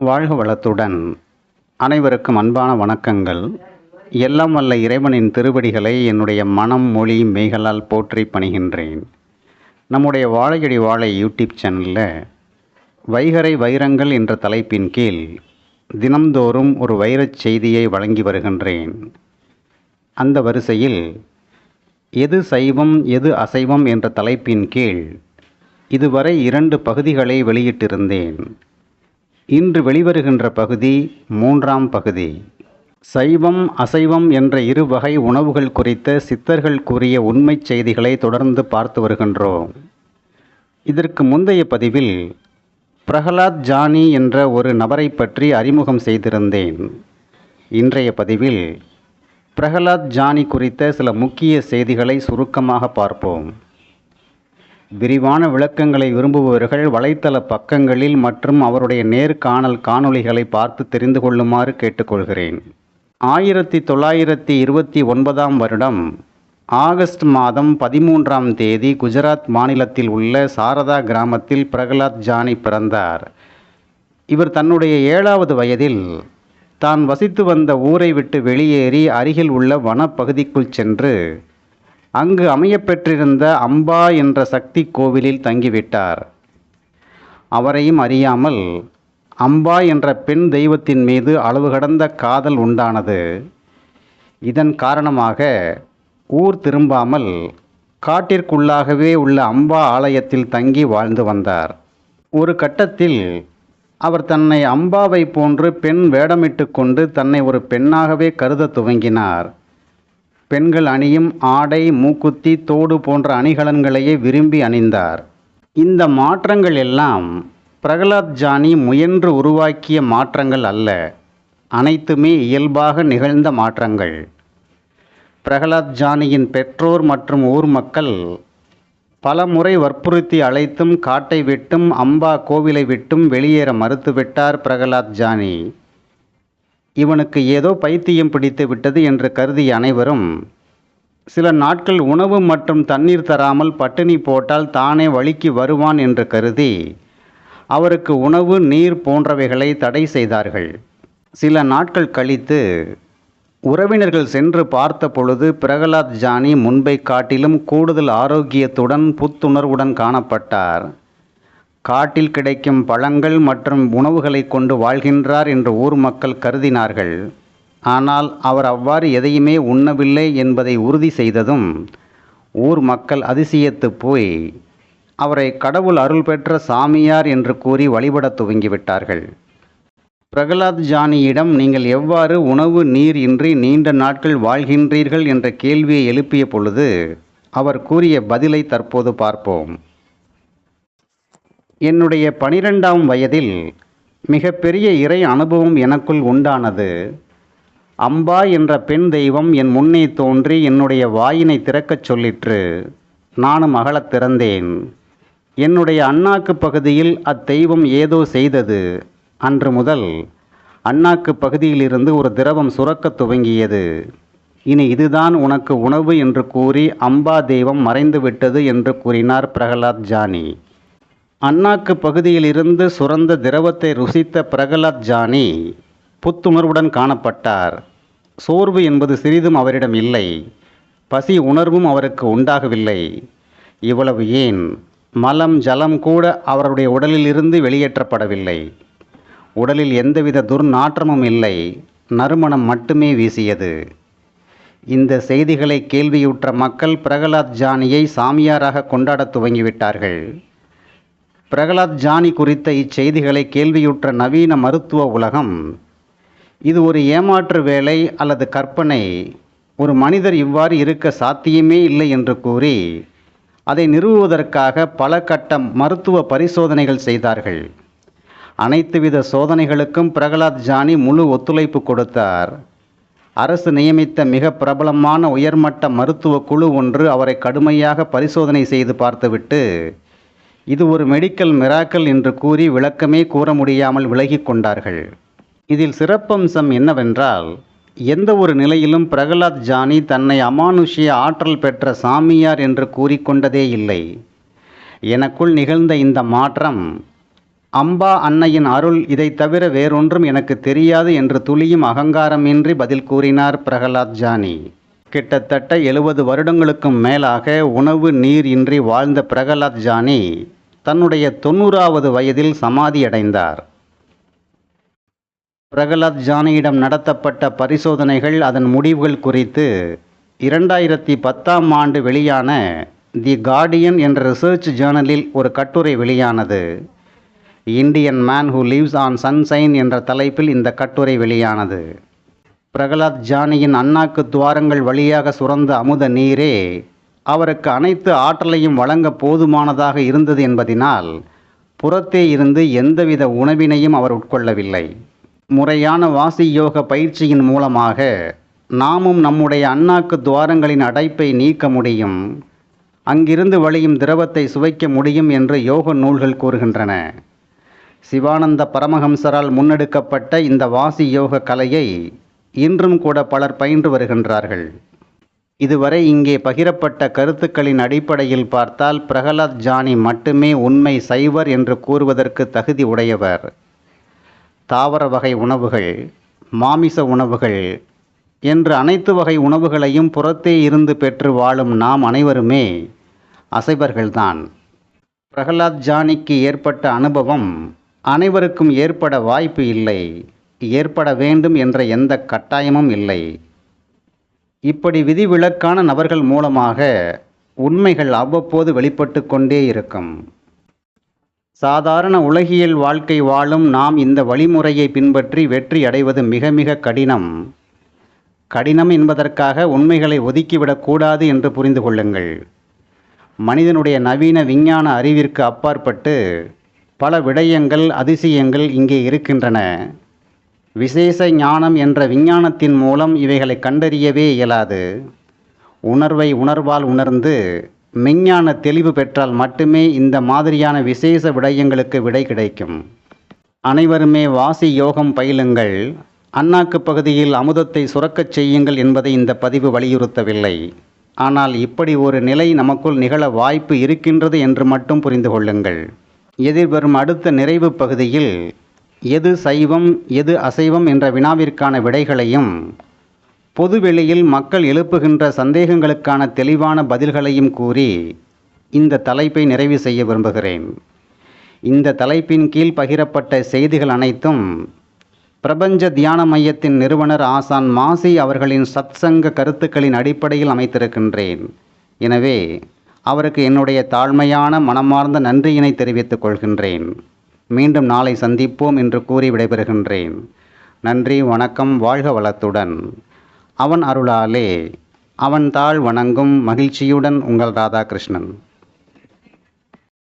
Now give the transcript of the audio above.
வாழ்க வளத்துடன். அனைவருக்கும் அன்பான வணக்கங்கள். எல்லாம் வல்ல இறைவனின் திருவடிகளை என்னுடைய மனம் மொழி மெய்களால் போற்றி பணிகின்றேன். நம்முடைய வாழையடி வாழை யூடியூப் சேனலில் வைகரை வைரங்கள் என்ற தலைப்பின் கீழ் தினம்தோறும் ஒரு வைரச் செய்தியை வழங்கி வருகின்றேன். அந்த வரிசையில் எது சைவம் எது அசைவம் என்ற தலைப்பின் கீழ் இதுவரை இரண்டு பகுதிகளை வெளியிட்டிருந்தேன். இன்று வெளிவருகின்ற பகுதி மூன்றாம் பகுதி. சைவம் அசைவம் என்ற இரு வகை உணவுகள் குறித்த சித்தர்கள் கூறிய உண்மைச் செய்திகளை தொடர்ந்து பார்த்து வருகின்றோம். இதற்கு முந்தைய பதிவில் பிரகலாத் ஜானி என்ற ஒரு நபரை பற்றி அறிமுகம் செய்திருந்தேன். இன்றைய பதிவில் பிரகலாத் ஜானி குறித்த சில முக்கிய செய்திகளை சுருக்கமாக பார்ப்போம். விரிவான விளக்கங்களை விரும்புபவர்கள் வலைத்தள பக்கங்களில் மற்றும் அவருடைய நேர்காணல் காணொளிகளை பார்த்து தெரிந்து கொள்ளுமாறு கேட்டுக்கொள்கிறேன். ஆயிரத்தி தொள்ளாயிரத்தி இருபத்தி ஒன்பதாம் வருடம் ஆகஸ்ட் மாதம் பதிமூன்றாம் தேதி குஜராத் மாநிலத்தில் உள்ள சாரதா கிராமத்தில் பிரகலாத் ஜானி பிறந்தார். இவர் தன்னுடைய ஏழாவது வயதில் தான் வசித்து வந்த ஊரை விட்டு வெளியேறி அருகில் உள்ள வனப்பகுதிக்குள் சென்று அங்கு அமையப்பெற்றிருந்த அம்பா என்ற சக்தி கோவிலில் தங்கிவிட்டார். அவரையும் அறியாமல் அம்பா என்ற பெண் தெய்வத்தின் மீது அளவு கடந்த காதல் உண்டானது. இதன் காரணமாக ஊர் திரும்பாமல் காட்டிற்குள்ளாகவே உள்ள அம்பா ஆலயத்தில் தங்கி வாழ்ந்து வந்தார். ஒரு கட்டத்தில் அவர் தன்னை அம்பாவை போன்று பெண் வேடமிட்டு கொண்டு தன்னை ஒரு பெண்ணாகவே கருத துவங்கினார். பெண்கள் அணியும் ஆடை மூக்குத்தி தோடு போன்ற அணிகலன்களையே விரும்பி அணிந்தார். இந்த மாற்றங்கள் எல்லாம் பிரகலாத் ஜானி முயன்று உருவாக்கிய மாற்றங்கள் அல்ல. அனைத்துமே இயல்பாக நிகழ்ந்த மாற்றங்கள். பிரகலாத் ஜானியின் பெற்றோர் மற்றும் ஊர் மக்கள் பல முறை வற்புறுத்தி அழைத்தும் காட்டை விட்டும் அம்பா கோவிலை விட்டும் வெளியேற மறுத்துவிட்டார் பிரகலாத் ஜானி. இவனுக்கு ஏதோ பைத்தியம் பிடித்து விட்டது என்று கருதிய அனைவரும் சில நாட்கள் உணவு மற்றும் தண்ணீர் தராமல் பட்டினி போட்டால் தானே வழிக்கு வருவான் என்று கருதி அவருக்கு உணவு நீர் போன்றவைகளை தடை செய்தார்கள். சில நாட்கள் கழித்து உறவினர்கள் சென்று பார்த்த பொழுது பிரகலாத் ஜானி முன்பை காட்டிலும் கூடுதல் ஆரோக்கியத்துடன் புத்துணர்வுடன் காணப்பட்டார். காட்டில் கிடைக்கும் பழங்கள் மற்றும் உணவுகளை கொண்டு வாழ்கின்றார் என்று ஊர் மக்கள் கருதினார்கள். ஆனால் அவர் அவ்வாறு எதையுமே உண்ணவில்லை என்பதை உறுதி செய்ததும் ஊர் மக்கள் அதிசயத்து போய் அவரை கடவுள் அருள் பெற்ற சாமியார் என்று கூறி வழிபடத் துவங்கிவிட்டார்கள். பிரகலாத் ஜானியிடம் நீங்கள் எவ்வாறு உணவு நீர் இன்றி நீண்ட நாட்கள் வாழ்கின்றீர்கள்? என்ற கேள்வியை எழுப்பிய பொழுது அவர் கூறிய பதிலை தற்போது பார்ப்போம். என்னுடைய பனிரெண்டாம் வயதில் மிகப்பெரிய இறை அனுபவம் எனக்குள் உண்டானது. அம்பா என்ற பெண் தெய்வம் என் முன்னே தோன்றி என்னுடைய வாயினை திறக்கச் சொல்லிற்று. நானும் அகலத் திறந்தேன். என்னுடைய அண்ணாக்கு பகுதியில் அத்தெய்வம் ஏதோ செய்தது. அன்று முதல் அண்ணாக்கு பகுதியிலிருந்து ஒரு திரவம் சுரக்கத் துவங்கியது. இனி இதுதான் உனக்கு உணவு என்று கூறி அம்பா தெய்வம் மறைந்து விட்டது என்று கூறினார் பிரகலாத் ஜானி. அண்ணாக்கு பகுதியிலிருந்து சுரந்த திரவத்தை ருசித்த பிரகலாத் ஜானி புத்துணர்வுடன் காணப்பட்டார். சோர்வு என்பது சிறிதும் அவரிடம் இல்லை. பசி உணர்வும் அவருக்கு உண்டாகவில்லை. இவ்வளவு ஏன்? மலம் ஜலம் கூட அவருடைய உடலிலிருந்து வெளியேற்றப்படவில்லை. உடலில் எந்தவித துர்நாற்றமும் இல்லை. நறுமணம் மட்டுமே வீசியது. இந்த செய்திகளை கேள்வியுற்ற மக்கள் பிரகலாத் ஜானியை சாமியாராக கொண்டாடத் துவங்கிவிட்டார்கள். பிரகலாத் ஜானி குறித்த இச்செய்திகளை கேள்வியுற்ற நவீன மருத்துவ உலகம் இது ஒரு ஏமாற்று வேலை அல்லது கற்பனை? ஒரு மனிதர் இவ்வாறு இருக்க சாத்தியமே இல்லை என்று கூறி அதை நிறுவுவதற்காக பல கட்ட மருத்துவ பரிசோதனைகள் செய்தார்கள். அனைத்து வித சோதனைகளுக்கும் பிரகலாத் ஜானி முழு ஒத்துழைப்பு கொடுத்தார். அரசு நியமித்த மிக பிரபலமான உயர்மட்ட மருத்துவ குழு ஒன்று அவரை கடுமையாக பரிசோதனை செய்து பார்த்துவிட்டு இது ஒரு மெடிக்கல் மிராக்கல் என்று கூறி விளக்கமே கூற முடியாமல் விலகி கொண்டார்கள். இதில் சிறப்பம்சம் என்னவென்றால் எந்த ஒரு நிலையிலும் பிரகலாத் ஜானி தன்னை அமானுஷ்ய ஆற்றல் பெற்ற சாமியார் என்று கூறிக்கொண்டதே இல்லை. எனக்குள் நிகழ்ந்த இந்த மாற்றம் அம்பா அன்னையின் அருள் இதைத் தவிர வேறொன்றும் எனக்கு தெரியாது என்று துளியும் அகங்காரமின்றி பதில் கூறினார் பிரகலாத் ஜானி. கிட்டத்தட்ட எழுபது வருடங்களுக்கும் மேலாக உணவு நீர் இன்றி வாழ்ந்த பிரகலாத் ஜானி தன்னுடைய தொண்ணூறாவது வயதில் சமாதியடைந்தார் பிரகலாத் ஜானியிடம் நடத்தப்பட்ட பரிசோதனைகள் அதன் முடிவுகள் குறித்து இரண்டாயிரத்தி பத்தாம் ஆண்டு வெளியான தி கார்டியன் என்ற ரிசர்ச் ஜேர்னலில் ஒரு கட்டுரை வெளியானது. Indian man who lives on sunshine என்ற தலைப்பில் இந்த கட்டுரை வெளியானது. பிரகலாத் ஜானியின் அண்ணாக்கு துவாரங்கள் வழியாக சுரந்த அமுத நீரே அவருக்கு அனைத்து ஆற்றலையும் வழங்க போதுமானதாக இருந்தது என்பதினால் புறத்தே இருந்து எந்தவித உணவினையும் அவர் உட்கொள்ளவில்லை. முறையான வாசி யோக பயிற்சியின் மூலமாக நாமும் நம்முடைய அண்ணாக்கு துவாரங்களின் அடைப்பை நீக்க முடியும். அங்கிருந்து வழியும் திரவத்தை சுவைக்க முடியும் என்று யோக நூல்கள் கூறுகின்றன. சிவானந்த பரமஹம்சரால் முன்னெடுக்கப்பட்ட இந்த வாசி யோக கலையை இன்றும் கூட பலர் பயின்று வருகின்றார்கள். இதுவரை இங்கே பகிரப்பட்ட கருத்துக்களின் அடிப்படையில் பார்த்தால் பிரகலாத் ஜானி மட்டுமே உண்மை சைவர் என்று கூறுவதற்கு தகுதி உடையவர். தாவர வகை உணவுகள் மாமிச உணவுகள் என்று அனைத்து வகை உணவுகளையும் புறத்தே இருந்து பெற்று வாழும் நாம் அனைவருமே அசைவர்கள்தான். பிரகலாத் ஜானிக்கு ஏற்பட்ட அனுபவம் அனைவருக்கும் ஏற்பட வாய்ப்பு இல்லை. ஏற்பட வேண்டும் என்ற எந்த கட்டாயமும் இல்லை. இப்படி விதிவிலக்கான நபர்கள் மூலமாக உண்மைகள் அவ்வப்போது வெளிப்பட்டு கொண்டே இருக்கும். சாதாரண உலகியல் வாழ்க்கை வாழும் நாம் இந்த வழிமுறையை பின்பற்றி வெற்றி அடைவது மிக மிக கடினம். கடினம் என்பதற்காக உண்மைகளை ஒதுக்கிவிடக்கூடாது என்று புரிந்து கொள்ளுங்கள். மனிதனுடைய நவீன விஞ்ஞான அறிவிற்கு அப்பாற்பட்டு பல விடயங்கள் அதிசயங்கள் இங்கே இருக்கின்றன. விசேஷ ஞானம் என்ற விஞ்ஞானத்தின் மூலம் இவைகளை கண்டறியவே இயலாது. உணர்வை உணர்வால் உணர்ந்து மெஞ்ஞான தெளிவு பெற்றால் மட்டுமே இந்த மாதிரியான விசேஷ விடயங்களுக்கு விடை கிடைக்கும். அனைவருமே வாசி யோகம் பயிலுங்கள். அண்ணாக்கு பகுதியில் அமுதத்தை சுரக்கச் செய்யுங்கள் என்பதை இந்த பதிவு வலியுறுத்தவில்லை. ஆனால் இப்படி ஒரு நிலை நமக்குள் நிகழ வாய்ப்பு இருக்கின்றது என்று மட்டும் புரிந்து கொள்ளுங்கள். எதிர்வரும் அடுத்த நிறைவு பகுதியில் எது சைவம் எது அசைவம் என்ற வினாவிற்கான விடைகளையும் பொதுவெளியில் மக்கள் எழுப்புகின்ற சந்தேகங்களுக்கான தெளிவான பதில்களையும் கூறி இந்த தலைப்பை நிறைவு செய்ய விரும்புகிறேன். இந்த தலைப்பின் கீழ் பகிரப்பட்ட செய்திகள் அனைத்தும் பிரபஞ்ச தியான மையத்தின் நிறுவனர் ஆசான் மாசி அவர்களின் சத்சங்க கருத்துக்களின் அடிப்படையில் அமைத்திருக்கின்றேன். எனவே அவருக்கு என்னுடைய தாழ்மையான மனமார்ந்த நன்றியினை தெரிவித்துக் கொள்கின்றேன். மீண்டும் நாளை சந்திப்போம் என்று கூறி விடைபெறுகின்றேன். நன்றி வணக்கம் வாழ்க வளத்துடன். அவன் அருளாலே அவன் தாழ் வணங்கும் மகிழ்ச்சியுடன் உங்கள் ராதாகிருஷ்ணன்.